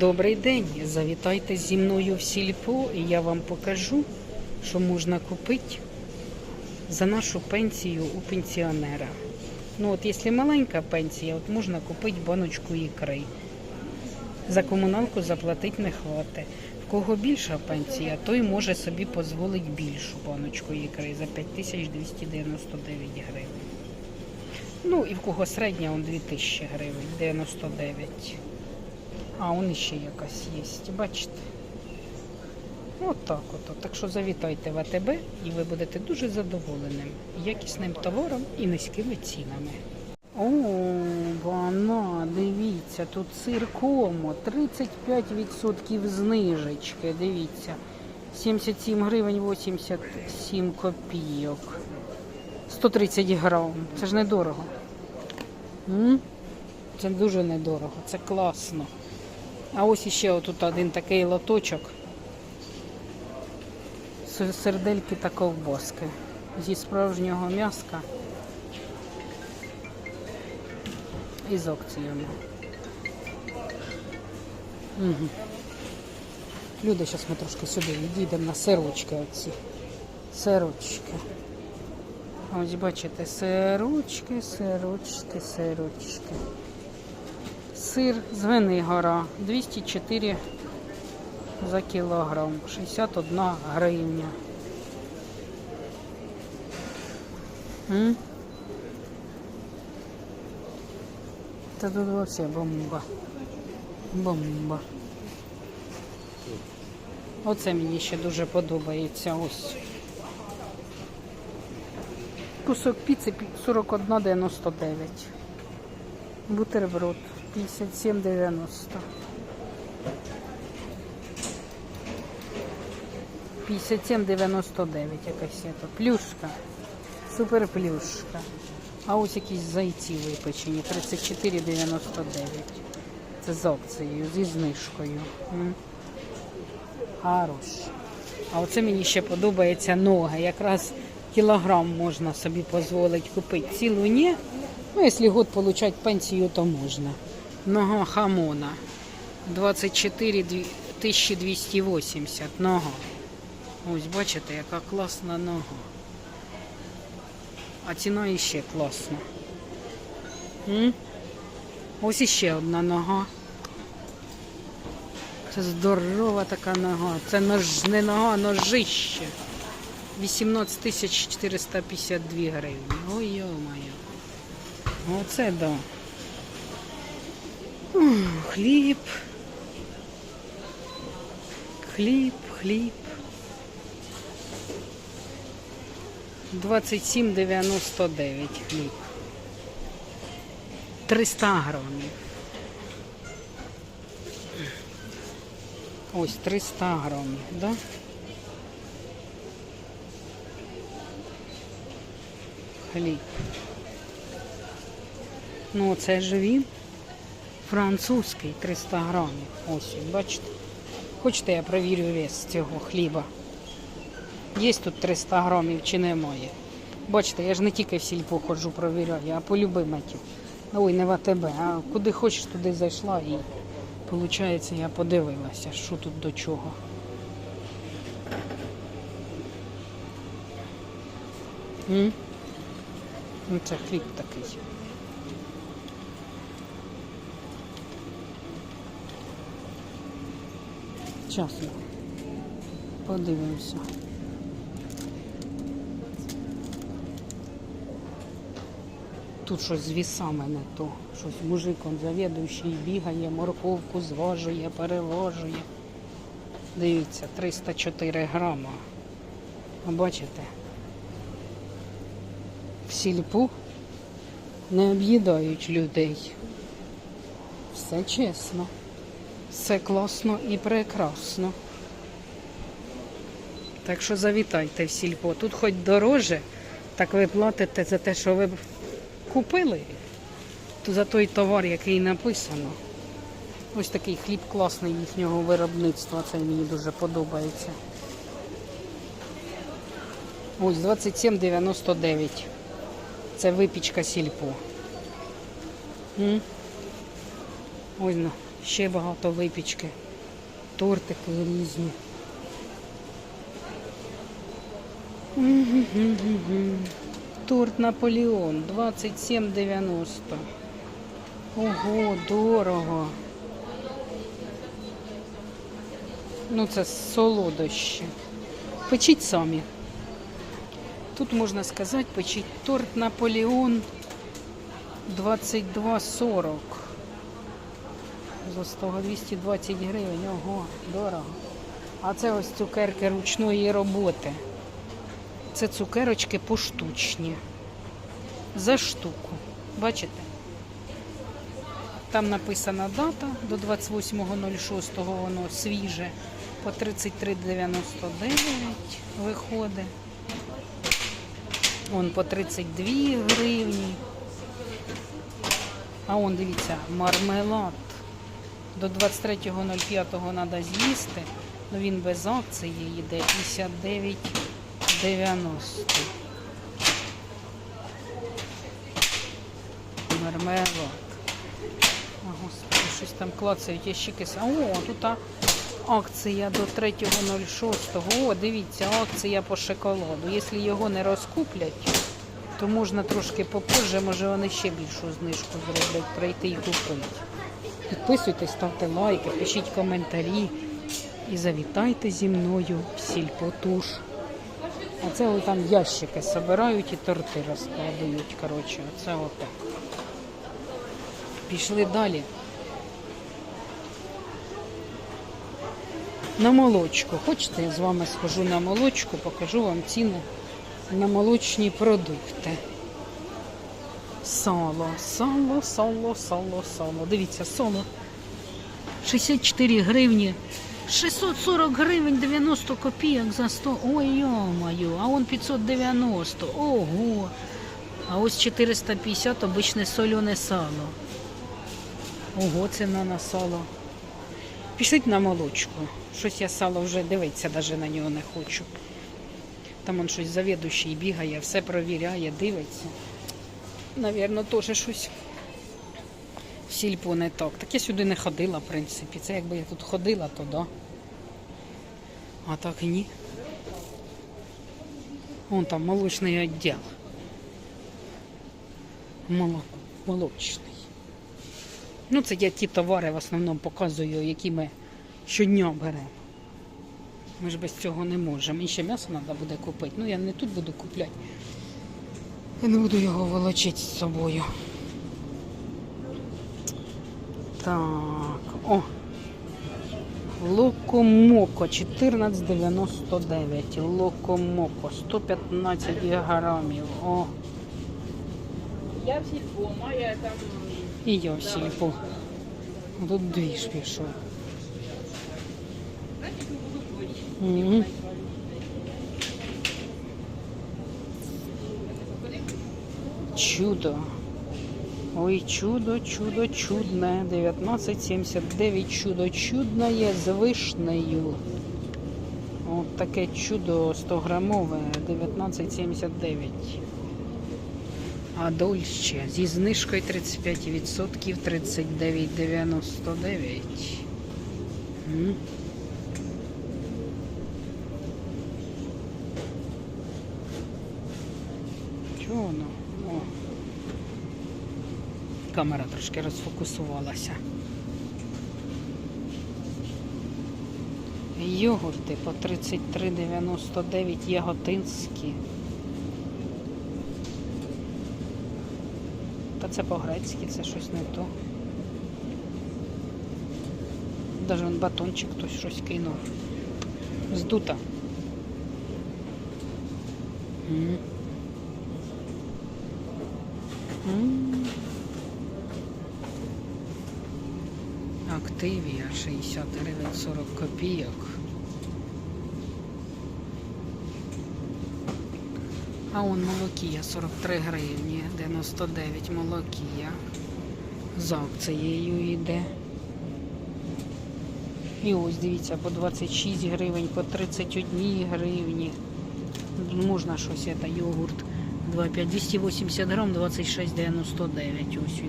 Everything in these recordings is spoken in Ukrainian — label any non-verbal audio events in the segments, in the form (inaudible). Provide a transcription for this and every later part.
Добрий день! Завітайте зі мною в сільпо і я вам покажу, що можна купити за нашу пенсію у пенсіонера. Ну от, якщо маленька пенсія, от можна купити баночку ікри. За комуналку заплатити не хватить. В кого більша пенсія, той може собі дозволити більшу баночку ікри за 5299 гривень. Ну і в кого середня, он 2000 гривень, 99. А, он ще якась є, бачите? От так от. Так що завітайте в АТБ і ви будете дуже задоволеним якісним товаром і низькими цінами. О, вона, дивіться, тут сир комо, 35% знижечки, дивіться. 77 гривень 87 копійок. 130 грам. Це ж недорого. М? Це дуже недорого, це класно. А ось іще отут один такий лоточок. Сердельки та ковбаски. Зі справжнього м'яска. І з акціями. Угу. Люди, зараз ми трошки сюди відійдемо на сирочки оці. Сирочки. Ось бачите, сирочки, сирочки, сирочки. Сир з Венигора 204 за кілограм, 61 гривня. М? Та тут вообще бомба. Бомба. Оце мені ще дуже подобається. Ось. Кусок піци 41,99. Бутерброд 57,90. П'ятдесят дев'яносто дев'ять якась є то. Плюшка. Супер плюшка. А ось якісь зайці випечені. 34,99. Це з опцією, зі знижкою. Хорош. А оце мені ще подобається нога. Якраз кілограм можна собі дозволити купити. Цілу ні. Ну, якщо год получать пенсію, то можна. Нога хамона. 24 дві- 1280 нога. Ось бачите, яка класна нога. А ціна іще класна. М? Ось іще одна нога. Це здорова така нога. Це нож, не нога, а ножище. 18 тисяч 452 гривні. Ой, йо-моє. Оце да. Хліб. Хліб, хліб. 27,99 хліб. 300 грамів. Ось 300 грамів, да? Хліб. Ну, це ж він. Французький 300 грамів. Ось, бачите. Хочете, я провірю вес цього хліба. Є тут 300 грамів чи немає. Бачите, я ж не тільки в сільпо ходжу, провіряю, а по любиметю. Ой, не в АТБ, а куди хочеш, туди зайшла і виходить, я подивилася, що тут до чого. М? Ну, це хліб такий. Часно. Подивимося. Тут щось з вісами не то. Щось мужик он завідуючий бігає, морковку зважує, переважує. Дивіться, 304 грама. Бачите? В сільпу не об'їдають людей. Все чесно. Все класно і прекрасно. Так що завітайте в сільпо. Тут хоч дороже, так ви платите за те, що ви купили, то за той товар, який написано. Ось такий хліб класний їхнього виробництва. Це мені дуже подобається. Ось 27,99. Це випічка сільпо. Ось на Ще багато випічки. Тортики різні. Торт Наполеон 27,90. Ого, дорого. Ну, це солодощі. Печіть самі. Тут можна сказати, печіть торт Наполеон 22,40. За 100 220 гривень. Ого, дорого. А це ось цукерки ручної роботи. Це цукерочки поштучні. За штуку. Бачите? Там написана дата до 28.06 воно свіже. По 33,99 виходить. Вон по 32 гривні. А он, дивіться, мармелад. До 23.05 треба з'їсти. Ну він без акції йде 59,90. Мармелад. Господи, щось там клацають ящики. О, тут акція до 3.06. О, дивіться, акція по шоколаду. Якщо його не розкуплять, то можна трошки попозже, може вони ще більшу знижку зроблять, прийти і купити. Підписуйтесь, ставте лайки, пишіть коментарі і завітайте зі мною в сільпотуш. А це ось там ящики збирають і торти розкладають. Коротше, оце отак. Пішли далі. На молочку. Хочете, я з вами схожу на молочку, покажу вам ціни на молочні продукти. Сало, сало, сало, сало, сало. Дивіться, сало. 64 гривні. 640 гривень 90 копійок за 100. Ой, йо-моє, а он 590. Ого. А ось 450 обичне солене сало. Ого, ціна на сало. Пішліть на молочку. Щось я сало вже дивитися навіть на нього не хочу. Там он щось завідуючий бігає, все провіряє, дивиться. Навірно, теж щось в сільпо не так. Так я сюди не ходила, в принципі. Це якби я тут ходила, то да. А так і ні. Вон там молочний відділ. Молоко, молочний. Ну, це я ті товари в основному показую, які ми щодня беремо. Ми ж без цього не можемо. І ще м'ясо треба буде купити. Ну, я не тут буду купляти. Я не буду його волочити з собою. Так, о. Локомоко 14,99. Локомоко 115 грамів. О, Я в сільпо, моя там і я в сільпо. Тут дві ж пішов. Мгм. Чудо. Ой, чудо, чудо, чудне. 19,79 чудо чудне з вишнею. От таке чудо 100 грамове, 19,79. А дольще зі знижкою 35% 39,99. Чого воно? Камера трошки розфокусувалася. Йогурти по 33,99 яготинські. Та це по-грецьки, це щось не то. Даже он батончик хтось щось кинув. Здута. М. М. Активія 60 гривень 40 копійок. А он молокія 43 гривні, 99 молокія. З акцією йде. І ось дивіться, по 26 гривень, по 31 гривні. Можна щось, це йогурт 2,5, 280 грам, 26,99 ось.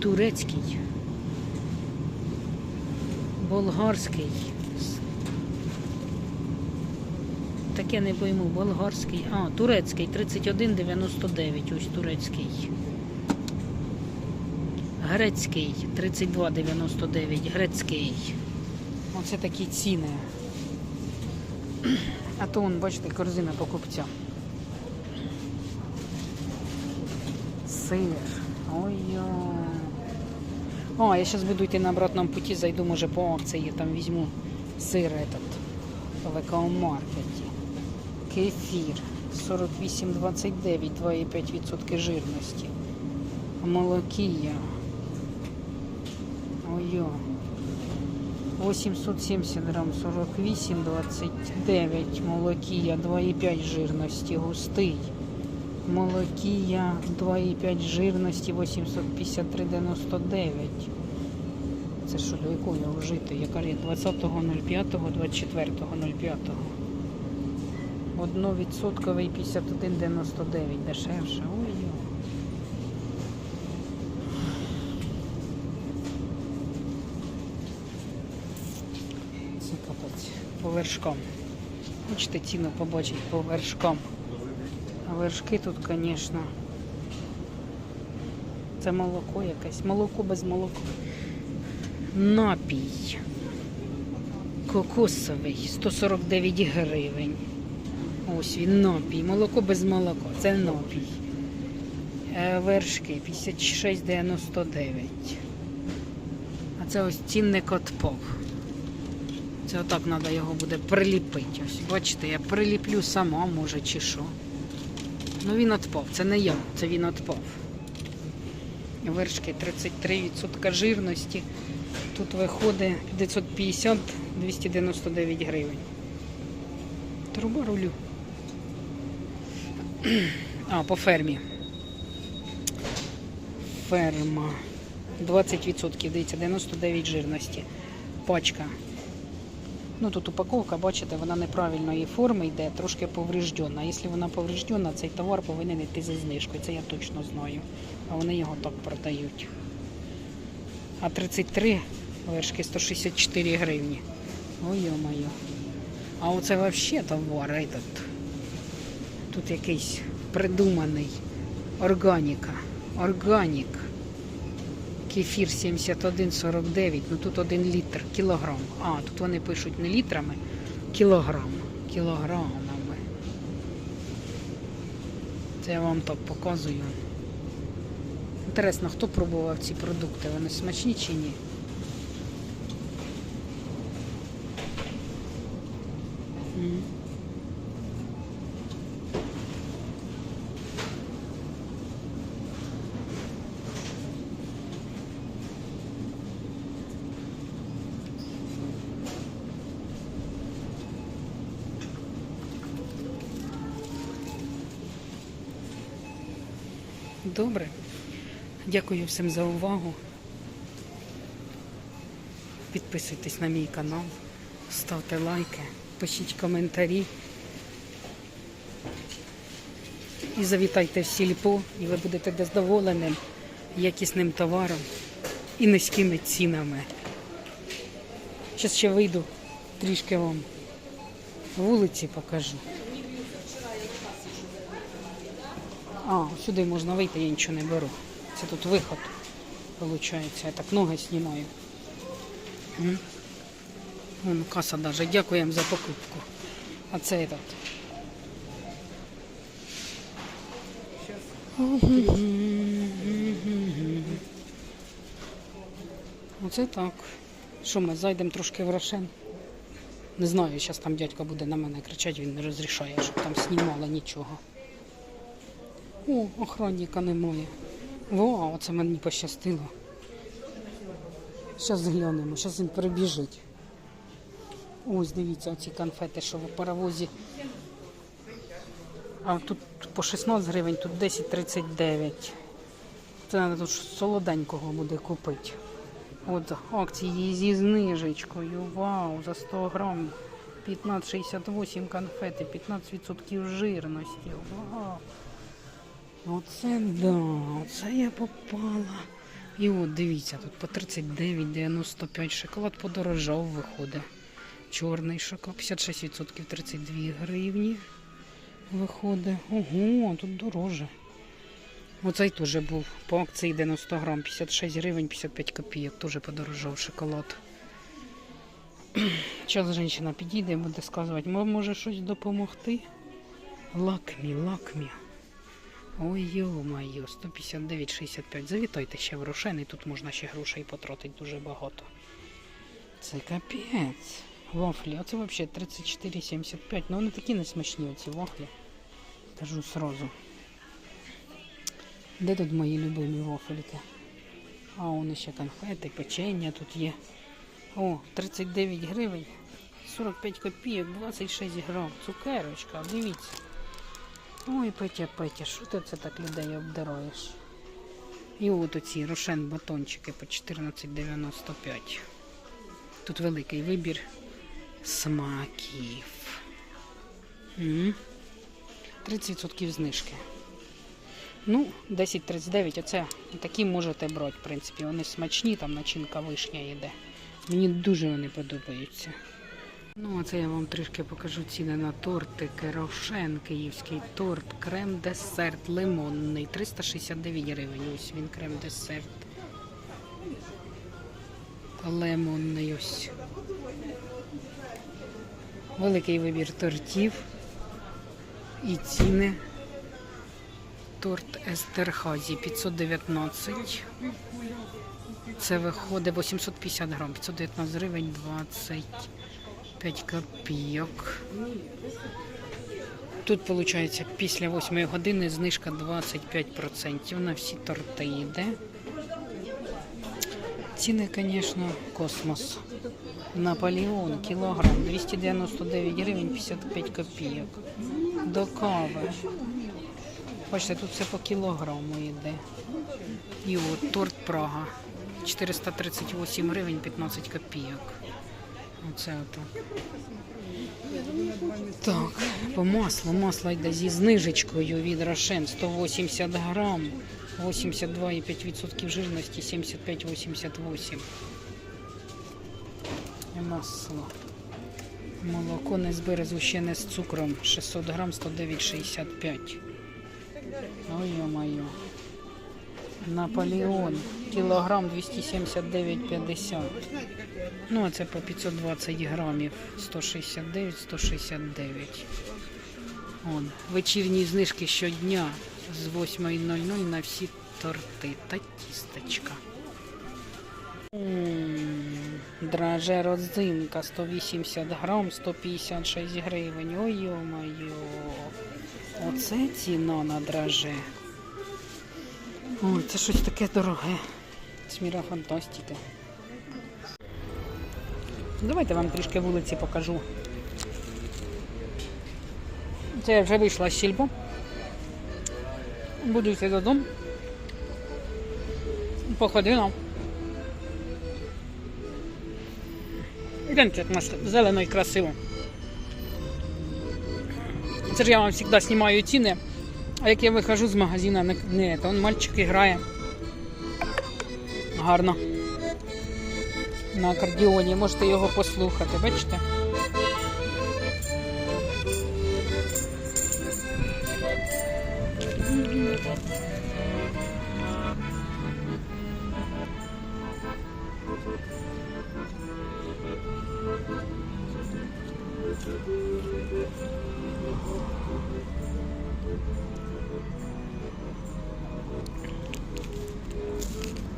Турецький. Болгарський. Таке не пойму, болгарський. А, турецький 31,99. Ось турецький. Грецький 32,99. Грецький. Оце такі ціни. А то вон, бачите, корзина покупця. Сир. Ой-ой. О, я зараз буду йти на обратному путі, зайду, може, по акції, там візьму сир этот в екомаркеті. Кефір 48,29, 2,5% жирності. Молокія. Ой-ой. 870 грам 48,29. Молокія 2,5 жирності. Густий. Молокія 2,5 жирності 853,99. Це що, до якого його жити? Яка рік? 20.05, 24.05. Одновідсотковий 51,99 дешевше. Ой. Це капець. По вершкам. Хочете ціну побачити по вершкам. А вершки тут, звісно. Це молоко якесь. Молоко без молока. Напій. Кокосовий 149 гривень. Ось він напій. Молоко без молока. Це напій. Е, Вершки 56,99. А це ось цінник отпов. Це отак треба його буде приліпити. Ось, бачите, я приліплю сама, може, чи що. Ну він отпав. Це не я, це він отпав. Вершки 33% жирності. Тут виходить 950-299 гривень. Труба рулю. (clears throat) А, по фермі. Ферма. 20%, дивіться, 99 жирності. Пачка. Ну тут упаковка, бачите, вона неправильної форми йде, трошки повреждена. Якщо вона повреждена, цей товар повинен йти зі знижкою. Це я точно знаю. А вони його так продають. А 33 вершки 164 гривні. Ой, йо-моє. А оце взагалі товар этот. Тут якийсь придуманий. Органіка. Органік. Кефір 71,49, ну тут один літр, кілограм. А, тут вони пишуть не літрами, кілограм. Кілограмами. Це я вам так показую. Інтересно, хто пробував ці продукти? Вони смачні чи ні? Добре. Дякую всім за увагу. Підписуйтесь на мій канал, ставте лайки, пишіть коментарі. І завітайте в сільпо, і ви будете задоволеним якісним товаром і низькими цінами. Зараз ще вийду, трішки вам вулиці покажу. А, сюди можна вийти, я нічого не беру. Це тут виход, виходить. Я так ноги знімаю. Вон каса даже. Дякуємо за покупку. А це этот. Оце так. Що ми зайдемо трошки в Рошен? Не знаю, зараз там дядько буде на мене кричати, він не розрішає, щоб там знімали нічого. О, охранника немає. Вау, оце мені пощастило. Зараз глянемо, зараз він прибіжить. Ось дивіться, оці конфети, що в паровозі. А тут по 16 гривень, тут 10,39. Це треба тут солоденького буде купити. От акції зі знижечкою. Вау, за 100 грам 15,68 конфети, 15% жирності. Вау. Оце да, оце я попала І от дивіться, тут по 39,95 шоколад подорожав виходить. Чорний шоколад 56% 32 гривні виходить. Ого, тут дороже. Оцей теж був по акції 90 грам, 56 гривень, 55 копійок, теж подорожав шоколад. (clears throat) Зараз жінка підійде буде сказати, може щось допомогти? Лакмі, лакмі. Ой, йо-моє, 159,65. Завітайте ще в Рошен, і тут можна ще грошей потратити дуже багато. Це капець. Вафлі, оце взагалі 34,75. Ну вони такі несмачні, оці вафлі. Кажу сразу. Де тут мої любимі вафельки? А вони ще конфети, печення тут є. О, 39 гривень, 45 копійок, 26 грам. Цукерочка, дивіться. Ой, Петя, Петя, що ти це так людей обдираєш? І от оці рошен батончики по 14,95. Тут великий вибір смаків. 30% знижки. Ну, 10,39, оце такі можете брати, в принципі. Вони смачні, там начинка вишня йде. Мені дуже вони подобаються. Ну, а це я вам трішки покажу ціни на тортики. Рошен, київський торт, крем-десерт, лимонний. 369 гривень. Ось він крем-десерт. Лимонний ось. Великий вибір тортів. І ціни. Торт Естерхазі 519. Це виходить 850 грам, 519 гривень 25 копійок. Тут, виходить, після 8 години знижка 25% на всі торти йде. Ціни, звісно, космос. Наполеон, кілограм, 299 гривень 55 копійок. До кави. Бачите, тут все по кілограму йде. І от торт Прага. 438 гривень 15 копійок. Оце отак. Так, по маслу. Масло йде зі знижечкою від Рошен 180 грам, 82,5% жирності, 75,88. І Масло. Молоко не з березу, з цукром. 600 грам, 109,65. Ой, ё-моё. Наполеон. Кілограм 279,50. Ну, а це по 520 грамів. 169, 169. Он. Вечірні знижки щодня з 8.00 на всі торти та тістечка. Драже родзинка 180 грам, 156 гривень. Ой, ё-моё. Оце ціна на драже. Ой, це щось таке дороге. Сміра фантастика. Давайте вам трішки вулиці покажу. Це я вже вийшла з сільбу. Буду йти додому. Походила. Гляньте, як нас зелено і красиво. Це ж я вам завжди знімаю ціни. А як я виходжу з магазину, не, не то он мальчик грає. Гарно. На акордіоні, можете його послухати, бачите? Thank you.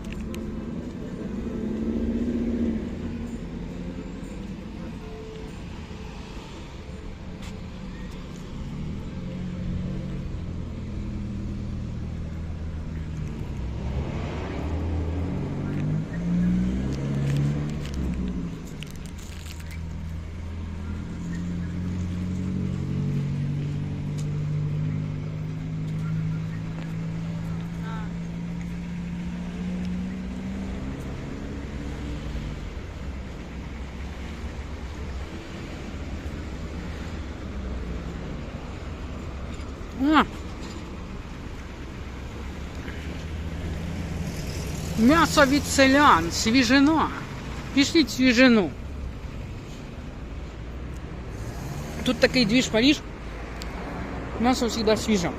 А. М'ясо від селян, свіжина. Пішліть свіжину. Тут такий двіж Париж. М'ясо завжди свіже.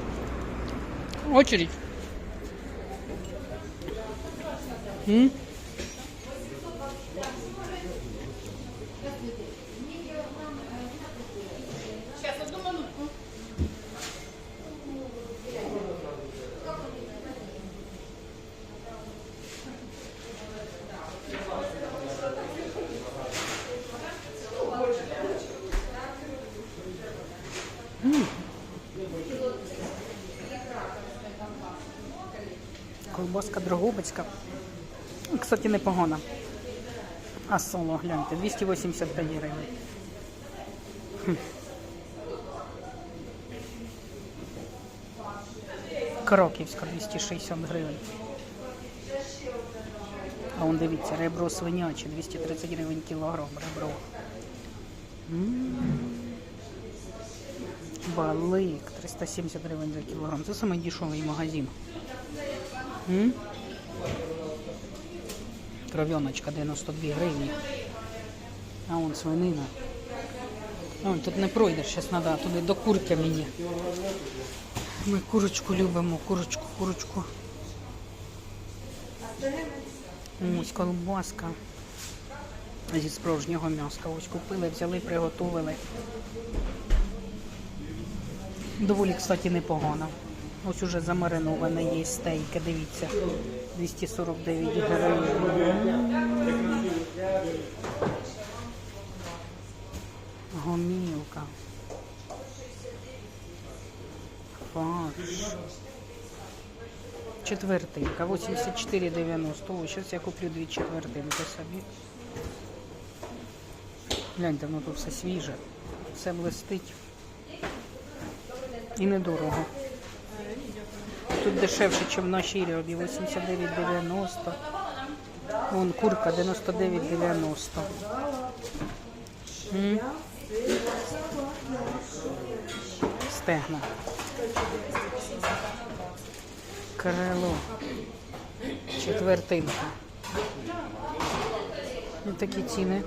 Очередь. М? Колбаска Дрогобицька. Кстати, непогана. А соло, гляньте, 285 гривень. Кроківська 260 гривень. А он дивіться, ребро свиняче, 230 гривень кілограм ребро. Балик 370 гривень за кілограм. Це самий магазин. М? 92 гривні. А вон свинина. Ой, тут не пройдеш, зараз треба туди до курки мені. Ми курочку любимо, курочку, курочку. Ось колбаска. Зі справжнього м'яска. Ось купили, взяли, приготували. Доволі, кстати, непогано. Ось уже замариноване є стейки, дивіться. 249 гривень. Гомілка. Фарш. Четвертинка, 84,90. О, зараз я куплю дві четвертинки собі. Гляньте, воно тут все свіже, все блистить. І недорого. Тут дешевше, ніж в нашій рябі. 89,90. Вон курка 99,90. М. Стегна. Крило. Четвертинка. Ось такі ціни.